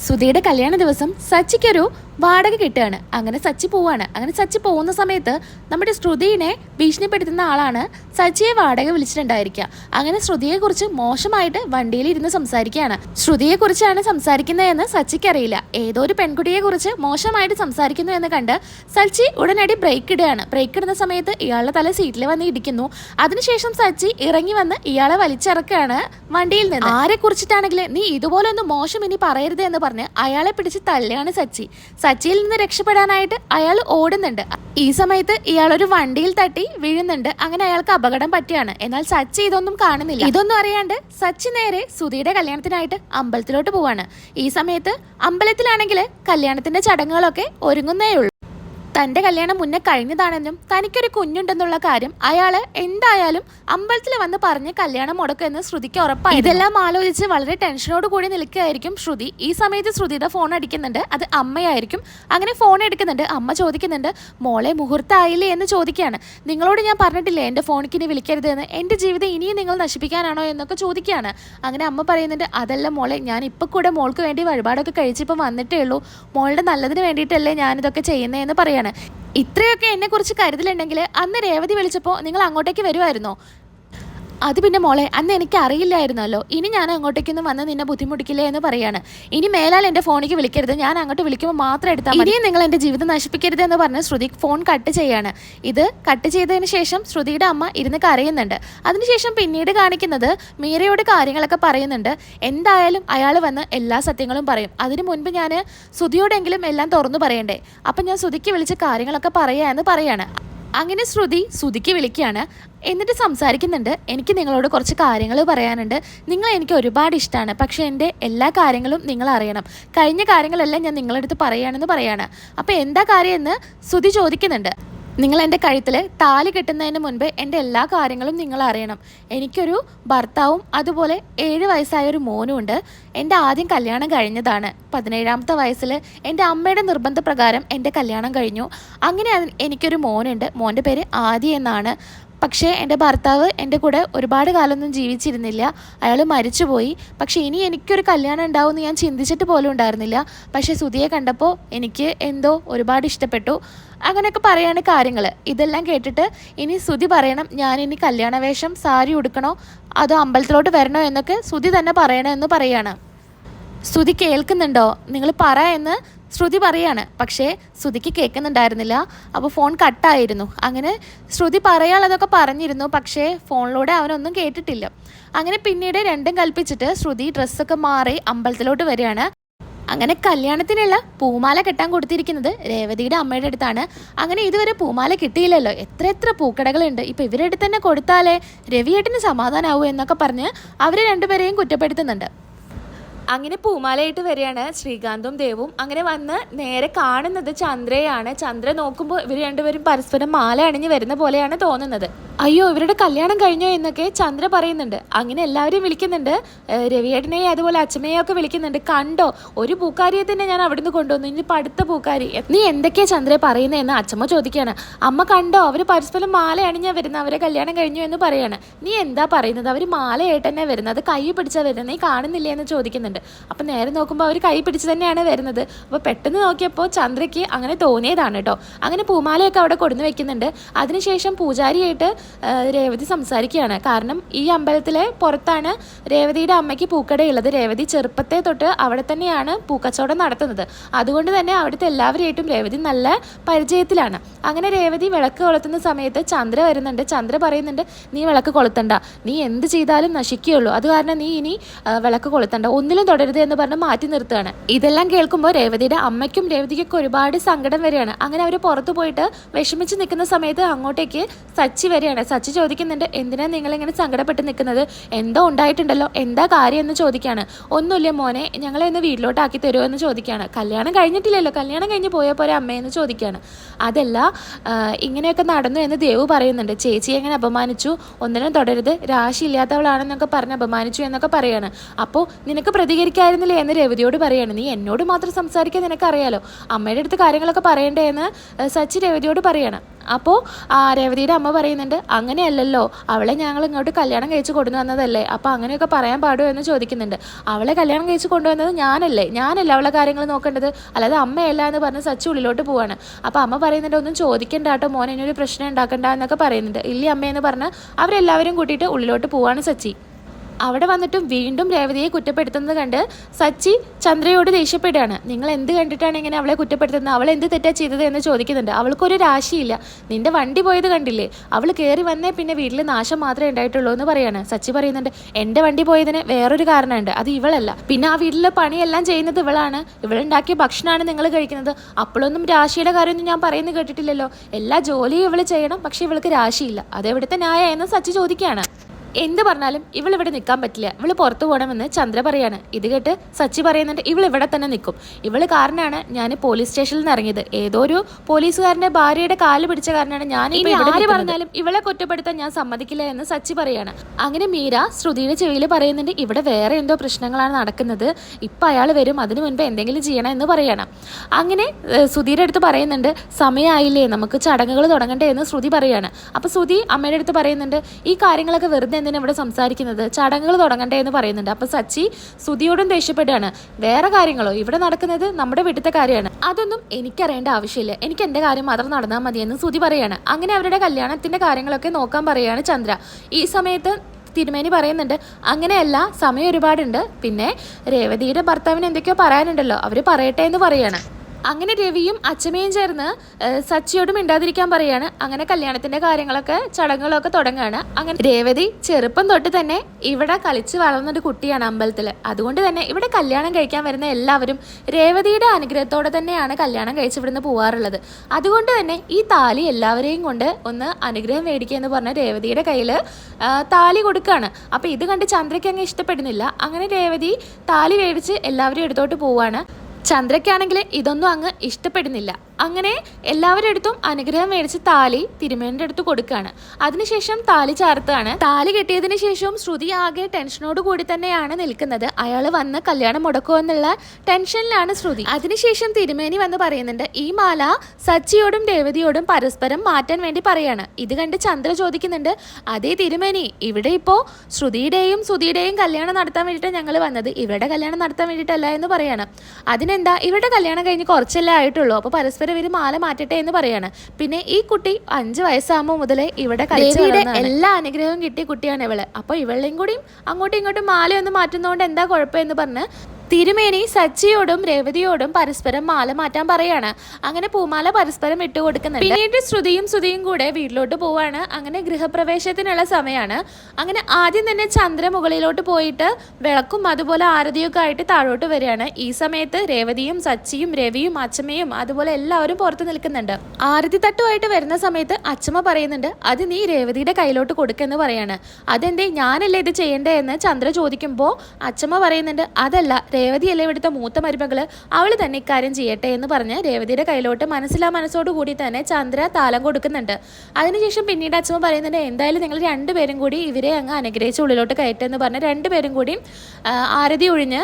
സുധിയുടെ കല്യാണ ദിവസം സച്ചിക്കൊരു വാടക കിട്ടുകയാണ്. അങ്ങനെ സച്ചി പോവാണ് അങ്ങനെ സച്ചി പോകുന്ന സമയത്ത് നമ്മുടെ ശ്രുതിനെ ഭീഷണിപ്പെടുത്തുന്ന ആളാണ് സച്ചിയെ വാടക വിളിച്ചിട്ടുണ്ടായിരിക്കുക. അങ്ങനെ ശ്രുതിയെ കുറിച്ച് മോശമായിട്ട് വണ്ടിയിൽ ഇരുന്ന് സംസാരിക്കുകയാണ്. ശ്രുതിയെക്കുറിച്ചാണ് സംസാരിക്കുന്നതെന്ന് സച്ചിക്ക് അറിയില്ല ഏതോ ഒരു പെൺകുട്ടിയെക്കുറിച്ച് മോശമായിട്ട് സംസാരിക്കുന്നു എന്ന് കണ്ട് സച്ചി ഉടനടി ബ്രേക്ക് ഇടുകയാണ്. ബ്രേക്ക് ഇടുന്ന സമയത്ത് ഇയാളുടെ തല സീറ്റിൽ വന്ന് ഇടിക്കുന്നു. അതിനുശേഷം സച്ചി ഇറങ്ങി വന്ന് ഇയാളെ വലിച്ചിറക്കുകയാണ് വണ്ടിയിൽ നിന്ന്. ആരെ കുറിച്ചിട്ടാണെങ്കിൽ നീ ഇതുപോലൊന്നും മോശം ഇനി പറയരുത് എന്ന് പറഞ്ഞ് അയാളെ പിടിച്ച് തള്ളിയാണ് സച്ചി. സച്ചിയിൽ നിന്ന് രക്ഷപ്പെടാനായിട്ട് അയാൾ ഓടുന്നുണ്ട്. ഈ സമയത്ത് ഇയാൾ ഒരു വണ്ടിയിൽ തട്ടി വീഴുന്നുണ്ട്. അങ്ങനെ അയാൾക്ക് അപകടം പറ്റിയാണ്. എന്നാൽ സച്ചി ഇതൊന്നും കാണുന്നില്ല. ഇതൊന്നും അറിയാണ്ട് സച്ചി നേരെ സുധിയുടെ കല്യാണത്തിനായിട്ട് അമ്പലത്തിലോട്ട് പോവാണ്. ഈ സമയത്ത് അമ്പലത്തിലാണെങ്കിൽ കല്യാണത്തിന്റെ ചടങ്ങുകളൊക്കെ ഒരുങ്ങുന്നേ ഉള്ളൂ തന്റെ കല്യാണം മുന്നേ കഴിഞ്ഞതാണെന്നും തനിക്കൊരു കുഞ്ഞുണ്ടെന്നുള്ള കാര്യം അയാൾ എന്തായാലും അമ്പലത്തിൽ വന്ന് പറഞ്ഞ് കല്യാണം മുടക്കുമെന്ന് ശ്രുതിക്ക് ഉറപ്പായി ഇതെല്ലാം ആലോചിച്ച് വളരെ ടെൻഷനോട് കൂടി നിൽക്കുകയായിരിക്കും ശ്രുതി. ഈ സമയത്ത് ശ്രുതിയുടെ ഫോൺ അടിക്കുന്നുണ്ട്. അത് അമ്മയായിരിക്കും. അങ്ങനെ ഫോൺ എടുക്കുന്നുണ്ട്. അമ്മ ചോദിക്കുന്നുണ്ട് മോളെ മുഹൂർത്തമായില്ലേ എന്ന് ചോദിക്കുകയാണ്. നിങ്ങളോട് ഞാൻ പറഞ്ഞിട്ടില്ലേ എന്റെ ഫോണിക്ക് ഇനി വിളിക്കരുത് എന്ന് എന്റെ ജീവിതം ഇനിയും നിങ്ങൾ നശിപ്പിക്കാനാണോ? എന്നൊക്കെ ചോദിക്കുകയാണ്. അങ്ങനെ അമ്മ പറയുന്നുണ്ട് അതല്ല മോളെ ഞാൻ ഇപ്പൊ കൂടെ മോൾക്ക് വേണ്ടി വഴിപാടൊക്കെ കഴിച്ചിപ്പോൾ വന്നിട്ടേ ഉള്ളൂ. മോളുടെ നല്ലതിന് വേണ്ടിയിട്ടല്ലേ ഞാനിതൊക്കെ ചെയ്യുന്നതെന്ന് പറയാണ്. ഇത്രയൊക്കെ എന്നെക്കുറിച്ച് കരുതലുണ്ടെങ്കിൽ അന്ന് രേവതി വിളിച്ചപ്പോൾ നിങ്ങൾ അങ്ങോട്ടേക്ക് വരുമായിരുന്നോ? അത് പിന്നെ മോളെ അന്ന് എനിക്ക് അറിയില്ലായിരുന്നല്ലോ ഇനി ഞാൻ അങ്ങോട്ടേക്കൊന്നും വന്ന് നിന്നെ ബുദ്ധിമുട്ടിക്കില്ലേ എന്ന് പറയാണ്. ഇനി മേലാൽ എന്റെ ഫോണിലേക്ക് വിളിക്കരുത്. ഞാൻ അങ്ങോട്ട് വിളിക്കുമ്പോൾ മാത്രം എടുത്താൽ മതി. ഇനിയും നിങ്ങൾ എന്റെ ജീവിതം നശിപ്പിക്കരുത് എന്ന് പറഞ്ഞ് ശ്രുതി ഫോൺ കട്ട് ചെയ്യാണ്. ഇത് കട്ട് ചെയ്തതിന് ശേഷം ശ്രുതിയുടെ അമ്മ ഇരുന്ന് കരയുന്നുണ്ട്. അതിനുശേഷം പിന്നീട് കാണിക്കുന്നത് മീരയോട് കാര്യങ്ങളൊക്കെ പറയുന്നുണ്ട്. എന്തായാലും അയാൾ വന്ന് എല്ലാ സത്യങ്ങളും പറയും. അതിനു മുൻപ് ഞാൻ ശ്രുതിയോടെങ്കിലും എല്ലാം തുറന്നു പറയണ്ടേ. അപ്പം ഞാൻ ശ്രുതിക്ക് വിളിച്ച് കാര്യങ്ങളൊക്കെ പറയാമെന്ന് പറയാണ്. അങ്ങനെ ശ്രുതി ശ്രുതിക്ക് വിളിക്കുകയാണ്. എന്നിട്ട് സംസാരിക്കുന്നുണ്ട്. എനിക്ക് നിങ്ങളോട് കുറച്ച് കാര്യങ്ങൾ പറയാനുണ്ട്. നിങ്ങൾ എനിക്ക് ഒരുപാട് ഇഷ്ടമാണ്. പക്ഷേ എന്റെ എല്ലാ കാര്യങ്ങളും നിങ്ങൾ അറിയണം. കഴിഞ്ഞ കാര്യങ്ങളെല്ലാം ഞാൻ നിങ്ങളടുത്ത് പറയുകയാണെന്ന് പറയാണ്. അപ്പോൾ എന്താ കാര്യമെന്ന് ശ്രുതി ചോദിക്കുന്നുണ്ട്. നിങ്ങൾ എന്റെ കഴുത്തിൽ താലി കെട്ടുന്നതിന് മുൻപ് എന്റെ എല്ലാ കാര്യങ്ങളും നിങ്ങൾ അറിയണം. എനിക്കൊരു ഭർത്താവും അതുപോലെ ഏഴ് വയസ്സായ ഒരു മോനും ഉണ്ട്. എന്റെ ആദ്യം കല്യാണം കഴിഞ്ഞതാണ്. പതിനേഴാമത്തെ വയസ്സിൽ എന്റെ അമ്മയുടെ നിർബന്ധപ്രകാരം എന്റെ കല്യാണം കഴിഞ്ഞു. അങ്ങനെ എനിക്കൊരു മോനുണ്ട്. മോന്റെ പേര് ആദി എന്നാണ്. പക്ഷേ എന്റെ ഭർത്താവ് എന്റെ കൂടെ ഒരുപാട് കാലമൊന്നും ജീവിച്ചിരുന്നില്ല. അയാൾ മരിച്ചുപോയി. പക്ഷേ ഇനി എനിക്കൊരു കല്യാണം ഉണ്ടാവുമെന്ന് ഞാൻ ചിന്തിച്ചിട്ട് പോലും ഉണ്ടായിരുന്നില്ല. പക്ഷേ സുധിയെ കണ്ടപ്പോൾ എനിക്ക് എന്തോ ഒരുപാട് ഇഷ്ടപ്പെട്ടു. അങ്ങനെയൊക്കെ പറയാണ് കാര്യങ്ങൾ. ഇതെല്ലാം കേട്ടിട്ട് ഇനി സുധി പറയണം ഞാൻ ഇനി കല്യാണ വേഷം സാരി ഉടുക്കണോ? അതോ അമ്പലത്തിലോട്ട് വരണോ? എന്നൊക്കെ സുധി തന്നെ പറയണമെന്ന് പറയാണ്. ശ്രുതി കേൾക്കുന്നുണ്ടോ? നിങ്ങൾ പറ എന്ന് ശ്രുതി പറയാണ് പക്ഷേ ശ്രുതിക്ക് കേൾക്കുന്നുണ്ടായിരുന്നില്ല. അപ്പോൾ ഫോൺ കട്ടായിരുന്നു. അങ്ങനെ ശ്രുതി പറയാനുള്ളതൊക്കെ പറഞ്ഞിരുന്നു പക്ഷേ ഫോണിലൂടെ അവനൊന്നും കേട്ടിട്ടില്ല. അങ്ങനെ പിന്നീട് രണ്ടും കൽപ്പിച്ചിട്ട് ശ്രുതി ഡ്രസ്സൊക്കെ മാറി അമ്പലത്തിലോട്ട് വരികയാണ്. അങ്ങനെ കല്യാണത്തിനുള്ള പൂമാല കെട്ടാൻ കൊടുത്തിരിക്കുന്നത് രേവതിയുടെ അമ്മയുടെ അടുത്താണ്. അങ്ങനെ ഇതുവരെ പൂമാല കിട്ടിയില്ലല്ലോ. എത്ര എത്ര പൂക്കടകളുണ്ട്. ഇപ്പം ഇവരുടെ അടുത്ത് തന്നെ കൊടുത്താലേ രവിയേട്ടന് സമാധാനമാവൂ എന്നൊക്കെ പറഞ്ഞ് അവരെ രണ്ടുപേരെയും കുറ്റപ്പെടുത്തുന്നുണ്ട്. അങ്ങനെ പൂമാലയായിട്ട് വരികയാണ് ശ്രീകാന്തും ദേവും. അങ്ങനെ വന്ന് നേരെ കാണുന്നത് ചന്ദ്രയാണ്. ചന്ദ്ര നോക്കുമ്പോൾ ഇവർ രണ്ടുപേരും പരസ്പരം മാല അണിഞ്ഞ് വരുന്ന പോലെയാണ് തോന്നുന്നത്. അയ്യോ ഇവരുടെ കല്യാണം കഴിഞ്ഞോ എന്നൊക്കെ ചന്ദ്ര പറയുന്നുണ്ട്. അങ്ങനെ എല്ലാവരും വിളിക്കുന്നുണ്ട്. ഏഹ് രവിയേട്ടനെയും അതുപോലെ അച്ഛമ്മയെയും ഒക്കെ വിളിക്കുന്നുണ്ട്. കണ്ടോ ഒരു പൂക്കാരിയെ തന്നെ ഞാൻ അവിടുന്ന് കൊണ്ടുവന്നു. ഇനിയിപ്പോൾ അടുത്ത പൂക്കാരി. നീ എന്തൊക്കെയാ ചന്ദ്ര പറയുന്നതെന്ന് അച്ഛമ്മ ചോദിക്കുകയാണ്. അമ്മ കണ്ടോ അവർ പരസ്പരം മാല അണിഞ്ഞാ വരുന്നത്. അവരെ കല്യാണം കഴിഞ്ഞു എന്ന് പറയാണ്. നീ എന്താ പറയുന്നത്? അവർ മാലയായിട്ട് തന്നെ വരുന്നത് കൈ പിടിച്ചാ വരുന്നത്. നീ കാണുന്നില്ലേ എന്ന് ചോദിക്കുന്നുണ്ട്. അപ്പം നേരെ നോക്കുമ്പോൾ അവർ കൈ പിടിച്ച് തന്നെയാണ് വരുന്നത്. അപ്പോൾ പെട്ടെന്ന് നോക്കിയപ്പോൾ ചന്ദ്രയ്ക്ക് അങ്ങനെ തോന്നിയതാണ് കേട്ടോ. അങ്ങനെ പൂമാലയൊക്കെ അവിടെ കൊടുന്നു വെക്കുന്നുണ്ട്. അതിനുശേഷം പൂജാരിയായിട്ട് രേവതി സംസാരിക്കുകയാണ്. കാരണം ഈ അമ്പലത്തിലെ പുറത്താണ് രേവതിയുടെ അമ്മയ്ക്ക് പൂക്കടയുള്ളത്. രേവതി ചെറുപ്പത്തെ തൊട്ട് അവിടെ തന്നെയാണ് പൂക്കച്ചവടം നടത്തുന്നത്. അതുകൊണ്ട് തന്നെ അവിടുത്തെ എല്ലാവരെയായിട്ടും രേവതി നല്ല പരിചയത്തിലാണ്. അങ്ങനെ രേവതി വിളക്ക് കൊളുത്തുന്ന സമയത്ത് ചന്ദ്ര വരുന്നുണ്ട്. ചന്ദ്ര പറയുന്നുണ്ട് നീ വിളക്ക് കൊളുത്തണ്ട. നീ എന്ത് ചെയ്താലും നശിക്കുകയുള്ളൂ. അത് കാരണം നീ ഇനി വിളക്ക് കൊളുത്തണ്ട. ഒന്നിലും തുടരുത് എന്ന് പറഞ്ഞ് മാറ്റി നിർത്തുകയാണ്. ഇതെല്ലാം കേൾക്കുമ്പോൾ രേവതിയുടെ അമ്മയ്ക്കും രേവതിക്കൊക്കെ ഒരുപാട് സങ്കടം വരികയാണ്. അങ്ങനെ അവർ പുറത്തു പോയിട്ട് വിഷമിച്ച് നിൽക്കുന്ന സമയത്ത് അങ്ങോട്ടേക്ക് സച്ചി സച്ചി ചോദിക്കുന്നുണ്ട് എന്തിനാ നിങ്ങൾ ഇങ്ങനെ സങ്കടപ്പെട്ട് നിൽക്കുന്നത്? എന്തോ ഉണ്ടായിട്ടുണ്ടല്ലോ? എന്താ കാര്യം? എന്ന് ചോദിക്കുകയാണ് ഒന്നുമില്ല മോനെ ഞങ്ങളെ ഒന്ന് വീട്ടിലോട്ടാക്കി തരുമോ? എന്ന് ചോദിക്കുകയാണ് കല്യാണം കഴിഞ്ഞിട്ടില്ലല്ലോ? കല്യാണം കഴിഞ്ഞ് പോയ പോലെ അമ്മയെന്ന് ചോദിക്കുകയാണ് അതല്ല ഇങ്ങനെയൊക്കെ നടന്നു എന്ന് ദേവ് പറയുന്നുണ്ട്. ചേച്ചി എങ്ങനെ അപമാനിച്ചു? ഒന്നിനും തുടരുത്. രാശി ഇല്ലാത്തവളാണെന്നൊക്കെ പറഞ്ഞ് അപമാനിച്ചു എന്നൊക്കെ പറയാണ്. അപ്പോൾ നിനക്ക് പ്രതികരിക്കായിരുന്നില്ലേ? എന്ന് രവതിയോട് പറയാണ്. നീ എന്നോട് മാത്രം സംസാരിക്കാൻ നിനക്കറിയാലോ? അമ്മയുടെ അടുത്ത് കാര്യങ്ങളൊക്കെ പറയണ്ടേ? എന്ന് സച്ചി രവതിയോട് പറയാണ്. അപ്പോൾ രേവതിയുടെ അമ്മ പറയുന്നുണ്ട് അങ്ങനെയല്ലല്ലോ അവളെ ഞങ്ങൾ ഇങ്ങോട്ട് കല്യാണം കഴിച്ച് കൊണ്ടുവന്നതല്ലേ അപ്പോൾ അങ്ങനെയൊക്കെ പറയാൻ പാടുമോ എന്ന് ചോദിക്കുന്നുണ്ട്. അവളെ കല്യാണം കഴിച്ച് കൊണ്ടുവന്നത് ഞാനല്ലേ ഞാനല്ലേ അവളെ കാര്യങ്ങൾ നോക്കേണ്ടത്? അല്ലാതെ അമ്മയല്ല എന്ന് പറഞ്ഞ് സച്ചി ഉള്ളിലോട്ട് പോവാണ്. അപ്പോൾ അമ്മ പറയുന്നുണ്ട് ഒന്നും ചോദിക്കണ്ട കേട്ടോ ഇനിയൊരു പ്രശ്നം ഉണ്ടാക്കണ്ട എന്നൊക്കെ പറയുന്നുണ്ട്. ഇല്ല അമ്മയെന്ന് പറഞ്ഞ് അവരെല്ലാവരും കൂട്ടിയിട്ട് ഉള്ളിലോട്ട് പോവാണ് സച്ചി. അവിടെ വന്നിട്ടും വീണ്ടും രേവതിയെ കുറ്റപ്പെടുത്തുന്നത് കണ്ട് സച്ചി ചന്ദ്രയോട് ദേഷ്യപ്പെടുകയാണ്. നിങ്ങൾ എന്ത് കണ്ടിട്ടാണ് ഇങ്ങനെ അവളെ കുറ്റപ്പെടുത്തുന്നത്? അവൾ എന്ത് തെറ്റാ ചെയ്തത്? എന്ന് ചോദിക്കുന്നുണ്ട്. അവൾക്കൊരു രാശിയില്ല. നിന്റെ വണ്ടി പോയത് കണ്ടില്ലേ? അവൾ കയറി വന്നേ പിന്നെ വീട്ടിൽ നാശം മാത്രമേ ഉണ്ടായിട്ടുള്ളൂ എന്ന് പറയാണ്. സച്ചി പറയുന്നുണ്ട് എന്റെ വണ്ടി പോയതിന് വേറൊരു കാരണമുണ്ട്. അത് ഇവളല്ല. പിന്നെ ആ വീട്ടിലെ പണിയെല്ലാം ചെയ്യുന്നത് ഇവളാണ്. ഇവളുണ്ടാക്കിയ ഭക്ഷണമാണ് നിങ്ങൾ കഴിക്കുന്നത്. അപ്പോഴൊന്നും രാശിയുടെ കാര്യമൊന്നും ഞാൻ പറയുന്നത് കേട്ടിട്ടില്ലല്ലോ. എല്ലാ ജോലിയും ഇവൾ ചെയ്യണം. പക്ഷെ ഇവൾക്ക് രാശിയില്ല. അതെവിടുത്തെ ന്യായ? എന്ന് സച്ചി ചോദിക്കുകയാണ്. എന്ത് പറഞ്ഞാലും ഇവൾ ഇവിടെ നിൽക്കാൻ പറ്റില്ല. ഇവൾ പുറത്തു പോകണമെന്ന് ചന്ദ്ര പറയാണ്. ഇത് കേട്ട് സച്ചി പറയുന്നുണ്ട് ഇവൾ ഇവിടെ തന്നെ നിൽക്കും. ഇവൾ കാരണമാണ് ഞാൻ പോലീസ് സ്റ്റേഷനിൽ നിന്ന് ഇറങ്ങിയത്. ഏതോ ഒരു പോലീസുകാരന്റെ ഭാര്യയുടെ കാൽ പിടിച്ച കാരണമാണ് ഞാൻ ആര് പറഞ്ഞാലും ഇവളെ കുറ്റപ്പെടുത്താൻ ഞാൻ സമ്മതിക്കില്ല എന്ന് സച്ചി പറയാണ്. അങ്ങനെ മീര ശ്രുതിയുടെ ചെവിയിൽ പറയുന്നുണ്ട് ഇവിടെ വേറെ എന്തോ പ്രശ്നങ്ങളാണ് നടക്കുന്നത്. ഇപ്പം അയാൾ വരും അതിനു മുൻപ് എന്തെങ്കിലും ചെയ്യണം എന്ന് പറയണം. അങ്ങനെ സുധീരുടെ അടുത്ത് പറയുന്നുണ്ട് സമയമായില്ലേ നമുക്ക് ചടങ്ങുകൾ തുടങ്ങണ്ടേ എന്ന് ശ്രുതി പറയാണ്. അപ്പോൾ ശ്രുതി അമ്മയുടെ അടുത്ത് പറയുന്നുണ്ട് ഈ കാര്യങ്ങളൊക്കെ വെറുതെ എന്തിനാ ഇവിടെ സംസാരിക്കുന്നത്? ചടങ്ങുകൾ തുടങ്ങണ്ടേ എന്ന് പറയുന്നുണ്ട്. അപ്പോൾ സച്ചി സുതിയോടും ദേഷ്യപ്പെടുകയാണ്. വേറെ കാര്യങ്ങളോ? ഇവിടെ നടക്കുന്നത് നമ്മുടെ വീട്ടിലത്തെ കാര്യമാണ്. അതൊന്നും എനിക്കറിയേണ്ട ആവശ്യമില്ല. എനിക്ക് എന്റെ കാര്യം മാത്രം നടന്നാൽ മതിയെന്ന് സുതി പറയാണ്. അങ്ങനെ അവരുടെ കല്യാണത്തിന്റെ കാര്യങ്ങളൊക്കെ നോക്കാൻ പറയുകയാണ് ചന്ദ്ര. ഈ സമയത്ത് തിരുമേനി പറയുന്നുണ്ട് അങ്ങനെയല്ല സമയം ഒരുപാടുണ്ട്. പിന്നെ രേവതിയുടെ ഭർത്താവിന് എന്തൊക്കെയോ പറയാനുണ്ടല്ലോ. അവർ പറയട്ടെ എന്ന് പറയാണ്. അങ്ങനെ രവിയും അച്ഛമ്മയും ചേർന്ന് സച്ചിയോടും മിണ്ടാതിരിക്കാൻ പറയാണ്. അങ്ങനെ കല്യാണത്തിന്റെ കാര്യങ്ങളൊക്കെ ചടങ്ങുകളൊക്കെ തുടങ്ങുകയാണ് അങ്ങനെ രേവതി ചെറുപ്പം തൊട്ട് തന്നെ ഇവിടെ കളിച്ച് വളർന്നൊരു കുട്ടിയാണ് അമ്പലത്തിൽ അതുകൊണ്ട് തന്നെ ഇവിടെ കല്യാണം കഴിക്കാൻ വരുന്ന എല്ലാവരും രേവതിയുടെ അനുഗ്രഹത്തോടെ തന്നെയാണ് കല്യാണം കഴിച്ച് ഇവിടുന്ന് പോവാറുള്ളത്. അതുകൊണ്ട് തന്നെ ഈ താലി എല്ലാവരെയും കൊണ്ട് ഒന്ന് അനുഗ്രഹം മേടിക്കുക എന്ന് പറഞ്ഞ രേവതിയുടെ കയ്യിൽ താലി കൊടുക്കുകയാണ് അപ്പോൾ ഇത് കണ്ട് ചന്ദ്രയ്ക്ക് അങ്ങ് ഇഷ്ടപ്പെടുന്നില്ല. അങ്ങനെ രേവതി താലി മേടിച്ച് എല്ലാവരും എടുത്തോട്ട് പോവാണ്. ചന്ദ്രയ്ക്കാണെങ്കിൽ ഇതൊന്നും അങ്ങ് ഇഷ്ടപ്പെടുന്നില്ല. അങ്ങനെ എല്ലാവരുടെ അടുത്തും അനുഗ്രഹം മേടിച്ച് താലി തിരുമേനിന്റെ അടുത്ത് കൊടുക്കുകയാണ്. അതിനുശേഷം താലി ചാർത്താണ് താലി കെട്ടിയതിനു ശേഷവും ശ്രുതി ആകെ ടെൻഷനോട് കൂടി തന്നെയാണ് നിൽക്കുന്നത്. അയാൾ വന്ന് കല്യാണം മുടക്കുമോ എന്നുള്ള ടെൻഷനിലാണ് ശ്രുതി. അതിനുശേഷം തിരുമേനി വന്ന് പറയുന്നുണ്ട് ഈ മാല സച്ചിയോടും രേവതിയോടും പരസ്പരം മാറ്റാൻ വേണ്ടി പറയാണ്. ഇത് കണ്ട് ചന്ദ്ര ചോദിക്കുന്നുണ്ട് അതേ തിരുമേനി ഇവിടെ ഇപ്പോ ശ്രുതിയുടെയും സുതിയുടെയും കല്യാണം നടത്താൻ വേണ്ടിയിട്ട് ഞങ്ങൾ വന്നത്. ഇവരുടെ കല്യാണം നടത്താൻ വേണ്ടിയിട്ടല്ല എന്ന് പറയാണ്. അതിനെന്താ? ഇവരുടെ കല്യാണം കഴിഞ്ഞ് കുറച്ചല്ലേ ആയിട്ടുള്ളൂ. അപ്പോൾ പരസ്പരം ഇവർ മാല മാറ്റട്ടെ എന്ന് പറയാണ്. പിന്നെ ഈ കുട്ടി അഞ്ച് വയസ്സാകുമ്പോൾ മുതലേ ഇവിടെ ദേവിയുടെ എല്ലാ അനുഗ്രഹവും കിട്ടിയ കുട്ടിയാണ് ഇവൾ. അപ്പോൾ ഇവളെയും കൂടിയും അങ്ങോട്ടും ഇങ്ങോട്ടും മാലയൊന്ന് മാറ്റുന്നതുകൊണ്ട് എന്താ കുഴപ്പമെന്ന് പറഞ്ഞ് തിരുമേനി സച്ചിയോടും രേവതിയോടും പരസ്പരം മാല മാറ്റാൻ പറയാണ്. അങ്ങനെ പൂമാല പരസ്പരം ഇട്ട് കൊടുക്കുന്നുണ്ട്. പിന്നീട് ശ്രുതിയും ശ്രുതിയും കൂടെ വീട്ടിലോട്ട് പോവാണ്. അങ്ങനെ ഗൃഹപ്രവേശത്തിനുള്ള സമയമാണ് അങ്ങനെ ആദ്യം തന്നെ ചന്ദ്ര മുകളിലോട്ട് പോയിട്ട് വിളക്കും അതുപോലെ ആരതിയൊക്കെ ആയിട്ട് താഴോട്ട് വരികയാണ്. ഈ സമയത്ത് രേവതിയും സച്ചിയും രവിയും അച്ചമ്മയും അതുപോലെ എല്ലാവരും പുറത്ത് നിൽക്കുന്നുണ്ട്. ആരതി തട്ടുമായിട്ട് വരുന്ന സമയത്ത് അച്ചമ്മ പറയുന്നുണ്ട് അത് നീ രേവതിയുടെ കയ്യിലോട്ട് കൊടുക്കെന്ന് പറയാണ്. അതെന്തേ ഞാനല്ലേ ഇത് ചെയ്യേണ്ടേ? എന്ന് ചന്ദ്ര ചോദിക്കുമ്പോൾ അച്ചമ്മ പറയുന്നുണ്ട് അതല്ല രേവതിയല്ലേ ഇവിടുത്തെ മൂത്ത മരുമകൾ? അവൾ തന്നെ ഇക്കാര്യം ചെയ്യട്ടെ എന്ന് പറഞ്ഞ് രേവതിയുടെ കയ്യിലോട്ട് മനസ്സിലാ മനസ്സോട് കൂടി തന്നെ ചന്ദ്ര താലം കൊടുക്കുന്നുണ്ട്. അതിനുശേഷം പിന്നീട് അച്ഛമ്മ പറയുന്നുണ്ട് എന്തായാലും നിങ്ങൾ രണ്ടുപേരും കൂടി ഇവരെ അങ്ങ് അനുഗ്രഹിച്ച് ഉള്ളിലോട്ട് കയറ്റെന്ന് പറഞ്ഞ് രണ്ടുപേരും കൂടി ആരതി ഒഴിഞ്ഞ്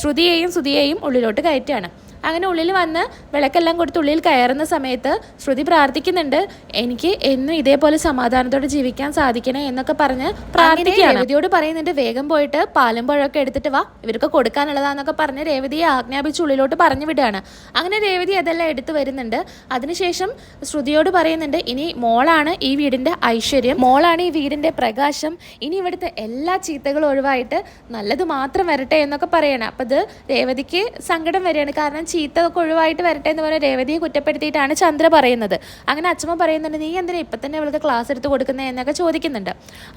ശ്രുതിയെയും ശ്രുതിയെയും ഉള്ളിലോട്ട് കയറ്റുകയാണ്. അങ്ങനെ ഉള്ളിൽ വന്ന് വിളക്കെല്ലാം കൊടുത്ത് ഉള്ളിൽ കയറുന്ന സമയത്ത് ശ്രുതി പ്രാർത്ഥിക്കുന്നുണ്ട് എനിക്ക് എന്നും ഇതേപോലെ സമാധാനത്തോടെ ജീവിക്കാൻ സാധിക്കണേ എന്നൊക്കെ പറഞ്ഞ് പ്രാർത്ഥിക്കുകയാണ്. രേവതിയോട് പറയുന്നുണ്ട് വേഗം പോയിട്ട് പാലും പഴമൊക്കെ എടുത്തിട്ട് വാ ഇവർക്ക് കൊടുക്കാനുള്ളതാന്നൊക്കെ പറഞ്ഞ് രേവതിയെ ആജ്ഞാപിച്ച് ഉള്ളിലോട്ട് പറഞ്ഞു വിടുകയാണ്. അങ്ങനെ രേവതി അതെല്ലാം എടുത്തു വരുന്നുണ്ട്. അതിനുശേഷം ശ്രുതിയോട് പറയുന്നുണ്ട് ഇനി മോളാണ് ഈ വീടിന്റെ ഐശ്വര്യം മോളാണ് ഈ വീടിന്റെ പ്രകാശം ഇനി ഇവിടുത്തെ എല്ലാ ചീത്തകളും ഒഴിവായിട്ട് നല്ലത് മാത്രം വരട്ടെ എന്നൊക്കെ പറയണം. അപ്പം ഇത് രേവതിക്ക് സങ്കടം വരികയാണ്. കാരണം ചീത്ത ഒക്കെ ഒഴിവായിട്ട് വരട്ടെ എന്ന് പറഞ്ഞ രേവതിയെ കുറ്റപ്പെടുത്തിയിട്ടാണ് ചന്ദ്ര പറയുന്നത്. അങ്ങനെ അച്ഛമ്മ പറയുന്നുണ്ട് നീ എന്തിനാ ഇപ്പം തന്നെ ഇവൾക്ക് ക്ലാസ് എടുത്ത് കൊടുക്കുന്നത് എന്നൊക്കെ ചോദിക്കുന്നുണ്ട്.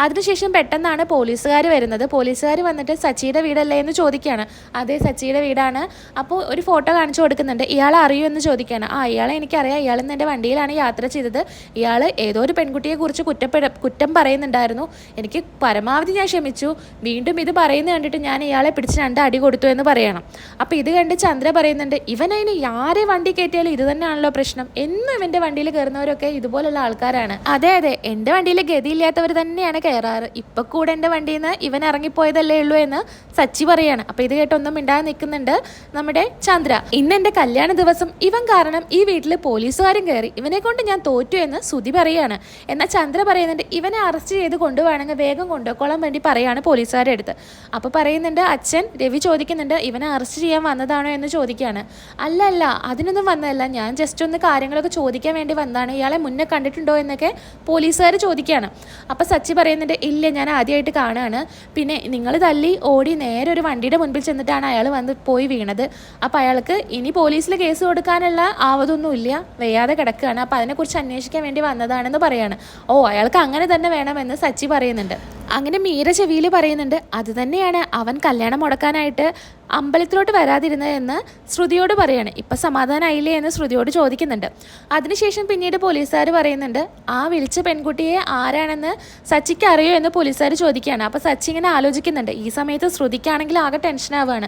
അതിനുശേഷം പെട്ടെന്നാണ് പോലീസുകാർ വരുന്നത്. പോലീസുകാർ വന്നിട്ട് സച്ചിയുടെ വീടല്ലേ? എന്ന് ചോദിക്കുകയാണ്. അതെ സച്ചിയുടെ വീടാണ്. അപ്പോൾ ഒരു ഫോട്ടോ കാണിച്ചു കൊടുക്കുന്നുണ്ട്. ഇയാളെ അറിയൂ എന്ന് ചോദിക്കുകയാണ്. ആ ഇയാളെ എനിക്കറിയാം. ഇയാൾ ഇന്ന് എന്റെ വണ്ടിയിലാണ് യാത്ര ചെയ്തത്. ഇയാൾ ഏതോ ഒരു പെൺകുട്ടിയെ കുറിച്ച് കുറ്റപ്പെട കുറ്റം പറയുന്നുണ്ടായിരുന്നു. എനിക്ക് പരമാവധി ഞാൻ ക്ഷമിച്ചു. വീണ്ടും ഇത് പറയുന്നത് കണ്ടിട്ട് ഞാൻ ഇയാളെ പിടിച്ച് രണ്ട് അടി കൊടുത്തു എന്ന് പറയണം. അപ്പോൾ ഇത് കണ്ട് ചന്ദ്ര പറയുന്നുണ്ട് ഇവനതിന് ആരെ വണ്ടി കയറ്റിയാലും ഇത് തന്നെയാണല്ലോ പ്രശ്നം. എന്നും ഇവന്റെ വണ്ടിയിൽ കയറുന്നവരൊക്കെ ഇതുപോലുള്ള ആൾക്കാരാണ്. അതെ അതെ എന്റെ വണ്ടിയിൽ ഗതിയില്ലാത്തവർ തന്നെയാണ് കയറാറ്. ഇപ്പൊ കൂടെ എന്റെ വണ്ടിയിൽ നിന്ന് ഇവൻ ഇറങ്ങിപ്പോയതല്ലേ ഉള്ളൂ എന്ന് സച്ചി പറയാണ്. അപ്പൊ ഇത് കേട്ടൊന്നും മിണ്ടാതെ നിൽക്കുന്നുണ്ട് നമ്മുടെ ചന്ദ്ര. ഇന്ന് എന്റെ കല്യാണ ദിവസം ഇവൻ കാരണം ഈ വീട്ടിൽ പോലീസുകാരും കയറി. ഇവനെ കൊണ്ട് ഞാൻ തോറ്റു എന്ന് സുതി പറയാണ്. എന്നാൽ ചന്ദ്ര പറയുന്നുണ്ട് ഇവനെ അറസ്റ്റ് ചെയ്ത് കൊണ്ടുപോകണമെങ്കിൽ വേഗം കൊണ്ടുപോയിക്കോളാൻ വേണ്ടി പറയാണ് പോലീസുകാരുടെ അടുത്ത്. അപ്പോൾ പറയുന്നുണ്ട് അച്ഛൻ രവി ചോദിക്കുന്നുണ്ട് ഇവനെ അറസ്റ്റ് ചെയ്യാൻ വന്നതാണോ എന്ന് ചോദിക്കുകയാണ്. അല്ല അല്ല അതിനൊന്നും വന്നതല്ല. ഞാൻ ജസ്റ്റ് ഒന്ന് കാര്യങ്ങളൊക്കെ ചോദിക്കാൻ വേണ്ടി വന്നതാണ്. ഇയാളെ മുന്നേ കണ്ടിട്ടുണ്ടോ എന്നൊക്കെ പോലീസുകാർ ചോദിക്കുകയാണ്. അപ്പോൾ സച്ചി പറയുന്നുണ്ട് ഇല്ല ഞാൻ ആദ്യമായിട്ട് കാണുകയാണ്. പിന്നെ നിങ്ങൾ തല്ലി ഓടി നേരെ ഒരു വണ്ടിയുടെ മുൻപിൽ ചെന്നിട്ടാണ് അയാൾ വന്ന് പോയി വീണത്. അപ്പോൾ അയാൾക്ക് ഇനി പോലീസിൽ കേസ് കൊടുക്കാനുള്ള ആവതൊന്നുമില്ല വയ്യാതെ കിടക്കുകയാണ്. അപ്പോൾ അതിനെക്കുറിച്ച് അന്വേഷിക്കാൻ വേണ്ടി വന്നതാണെന്ന് പറയാണ്. ഓ അയാൾക്ക് അങ്ങനെ തന്നെ വേണമെന്ന് സച്ചി പറയുന്നുണ്ട്. അങ്ങനെ മീര ചെവിയിൽ പറയുന്നുണ്ട് അത് തന്നെയാണ്. അവൻ കല്യാണം മുടക്കാനായിട്ട് അമ്പലത്തിലോട്ട് വരാതിരുന്നതെന്ന് ശ്രുതിയോട് പറയാണ്. ഇപ്പം സമാധാനമായില്ലേ എന്ന് ശ്രുതിയോട് ചോദിക്കുന്നുണ്ട്. അതിനുശേഷം പിന്നീട് പോലീസുകാർ പറയുന്നുണ്ട് ആ വിളിച്ച പെൺകുട്ടിയെ ആരാണെന്ന് സച്ചിക്ക് അറിയോ? എന്ന് പോലീസുകാർ ചോദിക്കുകയാണ്. അപ്പോൾ സച്ചി ഇങ്ങനെ ആലോചിക്കുന്നുണ്ട്. ഈ സമയത്ത് ശ്രുതിക്കാണെങ്കിൽ ആകെ ടെൻഷനാവുകയാണ്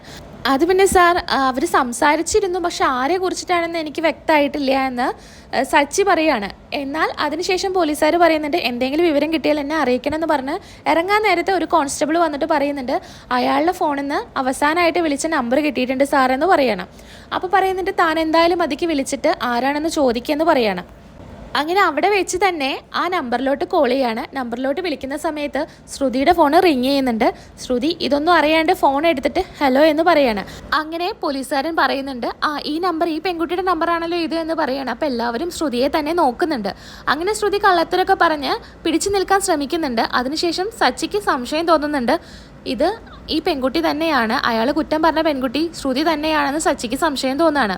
അത് പിന്നെ സാർ അവർ സംസാരിച്ചിരുന്നു പക്ഷെ ആരെ കുറിച്ചിട്ടാണെന്ന് എനിക്ക് വ്യക്തമായിട്ടില്ല എന്ന് സച്ചി പറയാണ്. എന്നാൽ അതിനുശേഷം പോലീസുകാർ പറയുന്നുണ്ട് എന്തെങ്കിലും വിവരം കിട്ടിയാൽ എന്നെ അറിയിക്കണമെന്ന് പറഞ്ഞ് ഇറങ്ങാൻ നേരത്തെ ഒരു കോൺസ്റ്റബിൾ വന്നിട്ട് പറയുന്നുണ്ട് അയാളുടെ ഫോണിൽ നിന്ന് അവസാനമായിട്ട് വിളിച്ച നമ്പർ കിട്ടിയിട്ടുണ്ട് സാർ എന്ന് പറയണം. അപ്പോൾ പറയുന്നുണ്ട് താൻ എന്തായാലും അതിക്ക് വിളിച്ചിട്ട് ആരാണെന്ന് ചോദിക്കുക എന്ന് പറയണം. അങ്ങനെ അവിടെ വെച്ച് തന്നെ ആ നമ്പറിലോട്ട് കോൾ ചെയ്യാണ്. നമ്പറിലോട്ട് വിളിക്കുന്ന സമയത്ത് ശ്രുതിയുടെ ഫോൺ റിങ് ചെയ്യുന്നുണ്ട്. ശ്രുതി ഇതൊന്നും അറിയാണ്ട് ഫോൺ എടുത്തിട്ട് ഹലോ എന്ന് പറയാണ്. അങ്ങനെ പോലീസുകാരൻ പറയുന്നുണ്ട് ആ ഈ നമ്പർ ഈ പെൺകുട്ടിയുടെ നമ്പറാണല്ലോ ഇത് എന്ന് പറയാണ്. അപ്പോൾ എല്ലാവരും ശ്രുതിയെ തന്നെ നോക്കുന്നുണ്ട്. അങ്ങനെ ശ്രുതി കള്ളത്തരൊക്കെ പറഞ്ഞ് പിടിച്ചു നിൽക്കാൻ ശ്രമിക്കുന്നുണ്ട്. അതിനുശേഷം സച്ചിക്ക് സംശയം തോന്നുന്നുണ്ട് ഇത് ഈ പെൺകുട്ടി തന്നെയാണ്. അയാൾ കുറ്റം പറഞ്ഞ പെൺകുട്ടി ശ്രുതി തന്നെയാണെന്ന് സച്ചിക്ക് സംശയം തോന്നുകയാണ്